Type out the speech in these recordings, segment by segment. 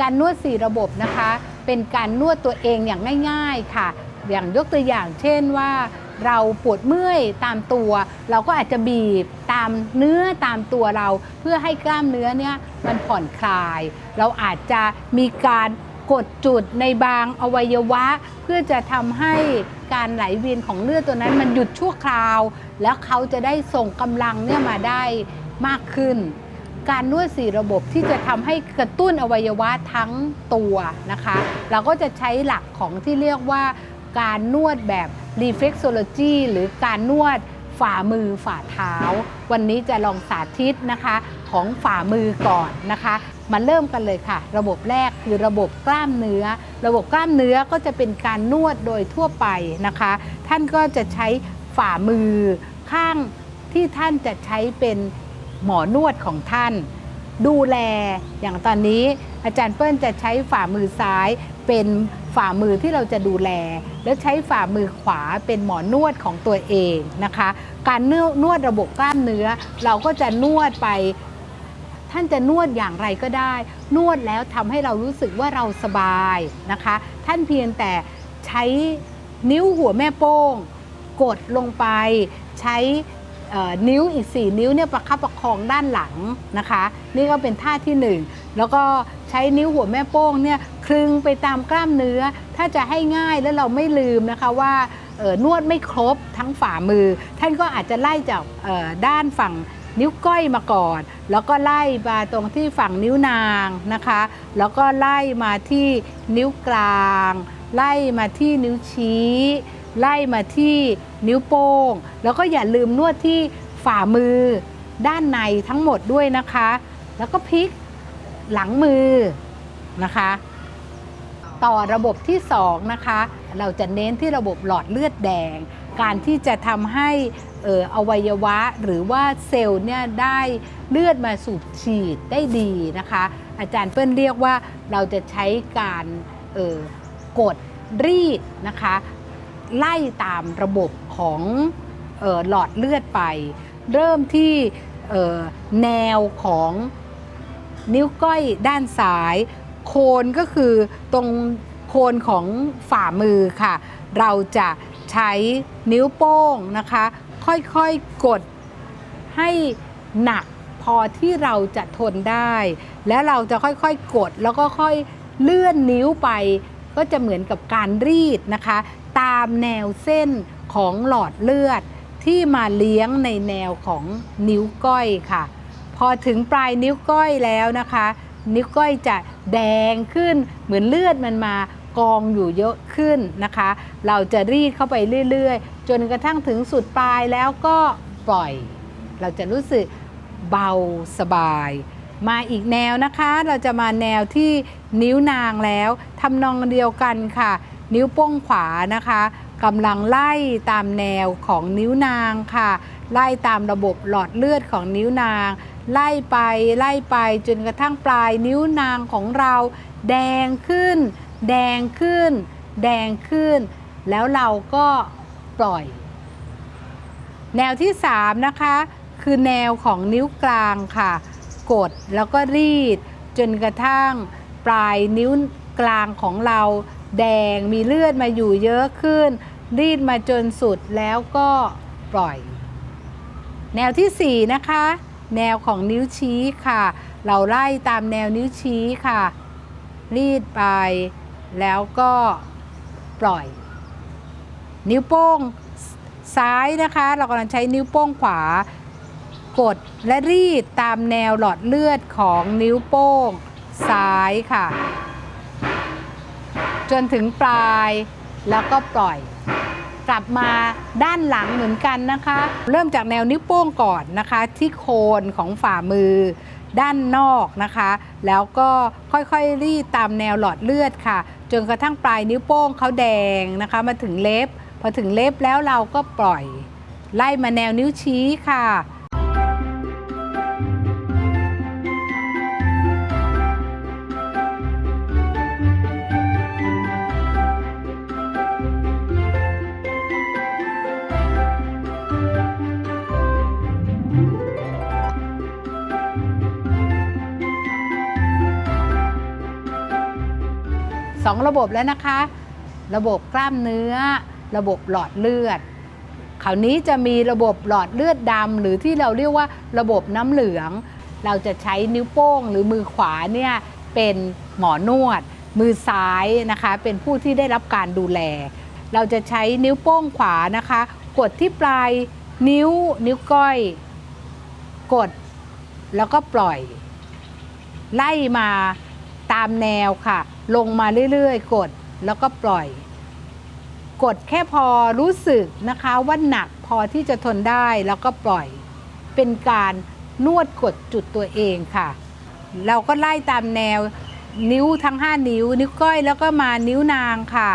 การนวดสี่ระบบนะคะ เป็นการนวดตัวเองอย่างง่าย ๆค่ะ อย่างยกตัวอย่างเช่นว่า เราปวดเมื่อยตามตัว เราก็อาจจะบีบตามเนื้อตามตัวเรา เพื่อให้กล้ามเนื้อเนี่ยมันผ่อนคลาย เราอาจจะมีการกดจุดในบางอวัยวะ เพื่อจะทำให้การไหลเวียนของเลือดตัวนั้นมันหยุดชั่วคราว แล้วเขาจะได้ส่งกำลังเนี่ยมาได้มากขึ้น การนวดสี่ระบบที่จะทำให้กระตุ้นอวัยวะทั้งตัวนะคะ เราก็จะใช้หลักของที่เรียกว่าการนวดแบบ reflexology หรือการนวดฝ่ามือฝ่าเท้า วันนี้จะลองสาธิตนะคะของฝ่ามือก่อนนะคะ มาเริ่มกันเลยค่ะ ระบบแรกคือระบบกล้ามเนื้อ ระบบกล้ามเนื้อก็จะเป็นการนวดโดยทั่วไปนะคะ ท่านก็จะใช้ฝ่ามือข้างที่ท่านจะใช้เป็น หมอนวดของท่าน ดูแลอย่างตอนนี้อาจารย์เปิ้ลจะใช้ฝ่ามือซ้ายเป็นฝ่ามือที่เราจะดูแล แล้วใช้ฝ่ามือขวาเป็นหมอนวดของตัวเองนะคะ การนวดนวดระบบกล้ามเนื้อ เราก็จะนวดไปท่านจะนวดอย่างไรก็ได้ นวดแล้วทำให้เรารู้สึกว่าเราสบายนะคะ ท่านเพียงแต่ใช้นิ้วหัวแม่โป้ง กดลงไป ใช้ นิ้วอีก 4 นิ้วเนี่ยประคับประคองด้านหลังนะคะ นี่ก็เป็นท่าที่ 1 แล้วก็ใช้นิ้วหัวแม่โป้งเนี่ยคลึงไปตามกล้ามเนื้อ ถ้าจะให้ง่ายแล้วเราไม่ลืมนะคะว่านวดไม่ครบทั้งฝ่ามือ ท่านก็อาจจะไล่จากด้านฝั่งนิ้วก้อยมาก่อน แล้วก็ไล่มาตรงที่ฝั่งนิ้วนางนะคะ แล้วก็ไล่มาที่นิ้วกลาง ไล่มาที่นิ้วชี้ ไล่มาที่นิ้วโป้ง แล้วก็อย่าลืมนวดที่ฝ่ามือด้านในทั้งหมดด้วยนะคะ แล้วก็พลิกหลังมือนะคะ ต่อระบบที่ 2 นะคะ เราจะเน้นที่ระบบหลอดเลือดแดง การที่จะทำให้อออวัยวะหรือว่าเซลล์เนี่ยได้เลือดมาสูบฉีดได้ดีนะคะ อาจารย์เปิ้ลเรียกว่าเราจะใช้การออกดรีดนะคะ ไล่ตามระบบของออหลอดเลือดไป เริ่มที่แนวของนิ้วก้อยด้านซ้าย โคนก็คือตรงโคนของฝ่ามือค่ะ เราจะใช้นิ้วโป้งนะคะ ค่อยๆกดให้หนักพอที่เราจะทนได้ และเราจะค่อยๆกดแล้วก็ค่อยเลื่อนนิ้วไป ก็จะเหมือนกับการรีดนะคะ ตามแนวเส้นของหลอดเลือด ที่มาเลี้ยงในแนวของนิ้วก้อยค่ะ พอถึงปลายนิ้วก้อยแล้วนะคะ นิ้วก้อยจะแดงขึ้นเหมือนเลือดมันมากองอยู่เยอะขึ้นนะคะ เราจะรีดเข้าไปเรื่อยๆ จนกระทั่งถึงสุดปลายแล้วก็ปล่อย เราจะรู้สึกเบาสบาย มาอีกแนวนะคะ เราจะมาแนวที่นิ้วนางแล้วทำนองเดียวกันค่ะ นิ้วโป้งขวานะคะกำลังไล่ตามแนวของนิ้วนางค่ะ ไล่ตามระบบหลอดเลือดของนิ้วนาง ไล่ไปไล่ไปจนกระทั่งปลายนิ้วนางของเรา แดงขึ้น แดงขึ้น แดงขึ้น แล้วเราก็ปล่อย แนวที่ 3 นะคะ คือแนวของนิ้วกลางค่ะ กดแล้วก็รีด จนกระทั่งปลายนิ้วกลางของเรา แดงมีเลือดมาอยู่เยอะขึ้น รีดมาจนสุดแล้วก็ปล่อย แนวที่ 4 นะคะ แนวของนิ้วชี้ค่ะ เราไล่ตามแนวนิ้วชี้ค่ะ รีดไปแล้วก็ปล่อย นิ้วโป้งซ้ายนะคะ เรากำลังใช้นิ้วโป้งขวากดและรีดตามแนวหลอดเลือดของนิ้วโป้งซ้ายค่ะ จนถึงปลายแล้วก็ปล่อย กลับมาด้านหลังเหมือนกันนะคะ เริ่มจากแนวนิ้วโป้งก่อนนะคะ ที่โคนของฝ่ามือ ด้านนอกนะคะ แล้วก็ค่อยๆรีดตามแนวหลอดเลือดค่ะ จนกระทั่งปลายนิ้วโป้งเขาแดงนะคะ มาถึงเล็บ พอถึงเล็บแล้วเราก็ปล่อย ไล่มาแนวนิ้วชี้ค่ะ 2 ระบบแล้วนะคะ ระบบกล้ามเนื้อ ระบบหลอดเลือดคราวนี้จะมีระบบหลอดเลือดดำหรือที่เราเรียกว่าระบบน้ำเหลือง เราจะใช้นิ้วโป้งหรือมือขวาเนี่ยเป็นหมอนวด มือซ้ายนะคะ เป็นผู้ที่ได้รับการดูแล เราจะใช้นิ้วโป้งขวานะคะ กดที่ปลายนิ้วนิ้วก้อย กดแล้วก็ปล่อย ไล่มา ตามแนวค่ะ ลงมาเรื่อยๆ กดแล้วก็ปล่อย กดแค่พอรู้สึกนะคะว่าหนักพอที่จะทนได้แล้วก็ปล่อย เป็นการนวดกดจุดตัวเองค่ะ เราก็ไล่ตามแนวนิ้วทั้ง 5 นิ้ว นิ้วก้อยแล้วก็มานิ้วนางค่ะ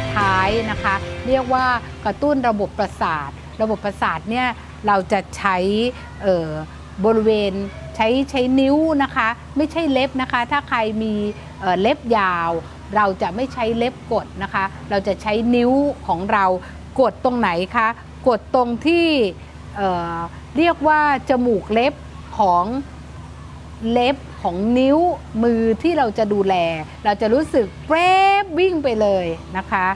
ดท้ายนะคะ เรียกว่ากระตุ้นระบบประสาท ระบบประสาทเนี่ยเราจะใช้บริเวณใช้ใช้นิ้วนะคะ ไม่ใช่เล็บนะคะ ถ้าใครมีเเล็บยาว เราจะไม่ใช้เล็บกดนะคะ เราจะใช้นิ้วของเรากดตรงไหนคะกดตรงที่เเรียกว่าจมูกเล็บของ เล็บของนิ้วมือที่เราจะดูแล เราจะรู้สึกเปรบวิ่งไปเลยนะคะ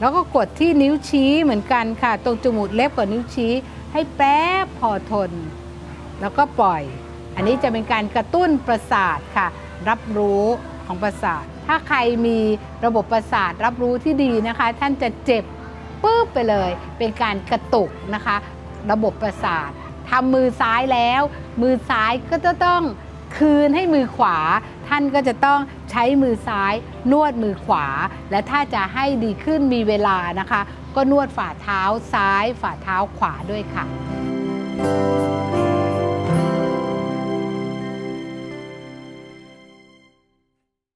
แล้วก็กดที่นิ้วชี้เหมือนกันค่ะ ตรงจมูกเล็บกับนิ้วชี้ ให้แป๊บพอทน แล้วก็ปล่อย อันนี้จะเป็นการกระตุ้นประสาทค่ะ รับรู้ของประสาท ถ้าใครมีระบบประสาทรับรู้ที่ดีนะคะ ท่านจะเจ็บปุ๊บไปเลย เป็นการกระตุกนะคะ ระบบประสาททำมือซ้ายแล้ว มือซ้ายก็จะต้อง คืนให้มือขวา ท่านก็จะต้องใช้มือซ้าย นวดมือขวา และถ้าจะให้ดีขึ้นมีเวลานะคะ ก็นวดฝ่าเท้าซ้าย ฝ่าเท้าขวาด้วยค่ะ